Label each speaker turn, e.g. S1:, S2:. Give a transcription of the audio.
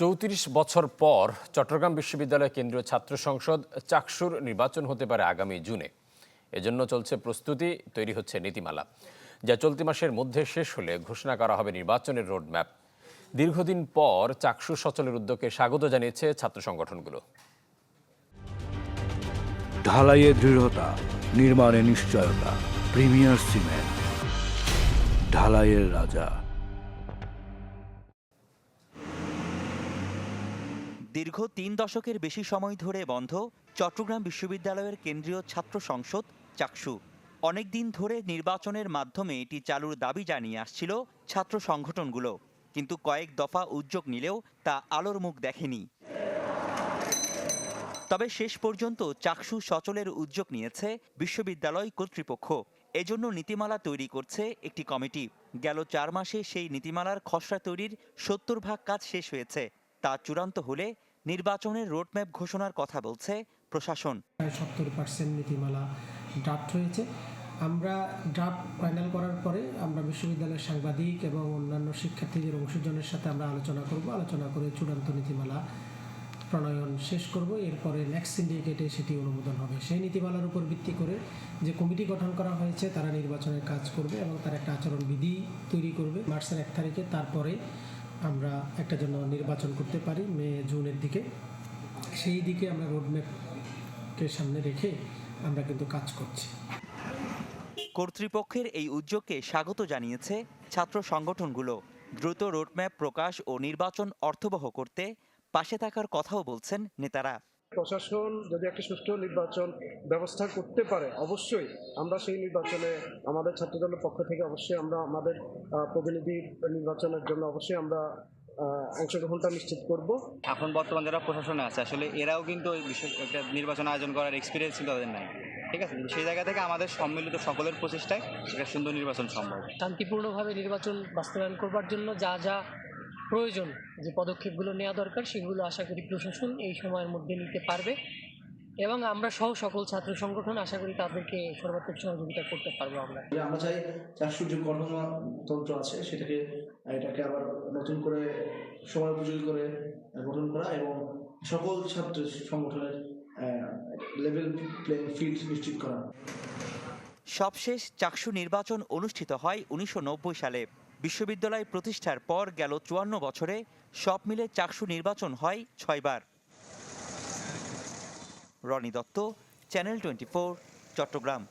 S1: চৌত্রিশ বছর পর চট্টগ্রাম বিশ্ববিদ্যালয় কেন্দ্রীয় ছাত্র সংসদ চাকসুর নির্বাচন হতে পারে আগামী জুনে। এজন্য চলছে প্রস্তুতি, তৈরি হচ্ছে নীতিমালা, যা চলতি মাসের মধ্যে শেষ হলে ঘোষণা করা হবে নির্বাচনের রোডম্যাপ। দীর্ঘদিন পর চাকসু সচলের উদ্যোগকে স্বাগত জানিয়েছে ছাত্র সংগঠনগুলো।
S2: ঢালাইয়ে দৃঢ়তা, নির্মাণে নিশ্চয়তা, প্রিমিয়ার সিমেন্ট, ঢালাইয়ের রাজা।
S3: দীর্ঘ তিন দশকের বেশি সময় ধরে বন্ধ চট্টগ্রাম বিশ্ববিদ্যালয়ের কেন্দ্রীয় ছাত্র সংসদ চাকসু। অনেক দিন ধরে নির্বাচনের মাধ্যমে এটি চালুর দাবি জানিয়ে আসছিল ছাত্র সংগঠনগুলো। কিন্তু কয়েক দফা উদ্যোগ নিলেও তা আলোর মুখ দেখেনি। তবে শেষ পর্যন্ত চাকসু সচলের উদ্যোগ নিয়েছে বিশ্ববিদ্যালয় কর্তৃপক্ষ। এজন্য নীতিমালা তৈরি করছে একটি কমিটি। গেল চার মাসে সেই নীতিমালার খসড়া তৈরির সত্তর ভাগ কাজ শেষ হয়েছে। তা চূড়ান্ত হলে নির্বাচনের রোডম্যাপ ঘোষণার কথা বলছে প্রশাসন।
S4: সত্তর পার্সেন্ট নীতিমালা ড্রাফট হয়েছে। আমরা ড্রাফট ফাইনাল করার পরে আমরা বিশ্ববিদ্যালয়ের সাংবাদিক এবং অন্যান্য শিক্ষার্থীদের অংশজনের সাথে আমরা আলোচনা করব। আলোচনা করে চূড়ান্ত নীতিমালা প্রণয়ন শেষ করব। এরপরে নেক্সট সিন্ডিকেটে সেটি অনুমোদন হবে। সেই নীতিমালার উপর ভিত্তি করে যে কমিটি গঠন করা হয়েছে, তারা নির্বাচনের কাজ করবে এবং তার একটা আচরণ বিধি তৈরি করবে। মার্চের এক তারিখে। তারপরে আমরা একটা জন্য নির্বাচন করতে পারি মে, জুনের দিকে। সেই দিকে আমরা রোডম্যাপকে সামনে রেখে আমরা কিন্তু কাজ করছি।
S3: কর্তৃপক্ষের এই উদ্যোগকে স্বাগত জানিয়েছে ছাত্র সংগঠনগুলো। দ্রুত রোডম্যাপ প্রকাশ ও নির্বাচন অর্থবহ করতে পাশে থাকার কথাও বলছেন নেতারা।
S5: প্রশাসন যদি একটা সুষ্ঠু নির্বাচন ব্যবস্থা করতে পারে অবশ্যই আমরা সেই নির্বাচনে আমাদের ছাত্রদলের পক্ষ থেকে অবশ্যই আমরা আমাদের প্রতিনিধি নির্বাচনের জন্য অবশ্যই আমরা অংশগ্রহণটা নিশ্চিত করব।
S6: এখন বর্তমান যারা প্রশাসনে আছে আসলে এরাও কিন্তু ওই বিষয় একটা নির্বাচন আয়োজন করার এক্সপিরিয়েন্স কিন্তু তাদের নাই। ঠিক আছে? সেই জায়গা থেকে আমাদের সম্মিলিত সকলের প্রচেষ্টায় একটা সুন্দর নির্বাচন সম্ভব।
S7: শান্তিপূর্ণভাবে নির্বাচন বাস্তবায়ন করবার জন্য যা যা প্রয়োজন যে পদক্ষেপগুলো নেওয়া দরকার সেগুলো আশা করি প্রশাসন এই সময়ের মধ্যে নিতে পারবে। এবং আমরা সহ সকল ছাত্র সংগঠন আশা করি তাদেরকে সর্বাত্মক সহযোগিতা করতে পারব আমরা।
S8: যে আমরা চাই চারশোর যে গঠনতন্ত্র আছে সেটাকে এটাকে আবার নতুন করে সময় উপযোগী করে গঠন করা এবং সকল ছাত্র সংগঠনের লেভেল প্লেইং ফিল্ড নিশ্চিত করা।
S3: সবশেষ চাকসু নির্বাচন অনুষ্ঠিত হয় উনিশশো নব্বই সালে। বিশ্ববিদ্যালয় প্রতিষ্ঠার পর গেল চুয়ান্ন বছরে সব মিলে চাকসু নির্বাচন হয় ছয়বার। Roni Dutta, channel twenty Chattogram.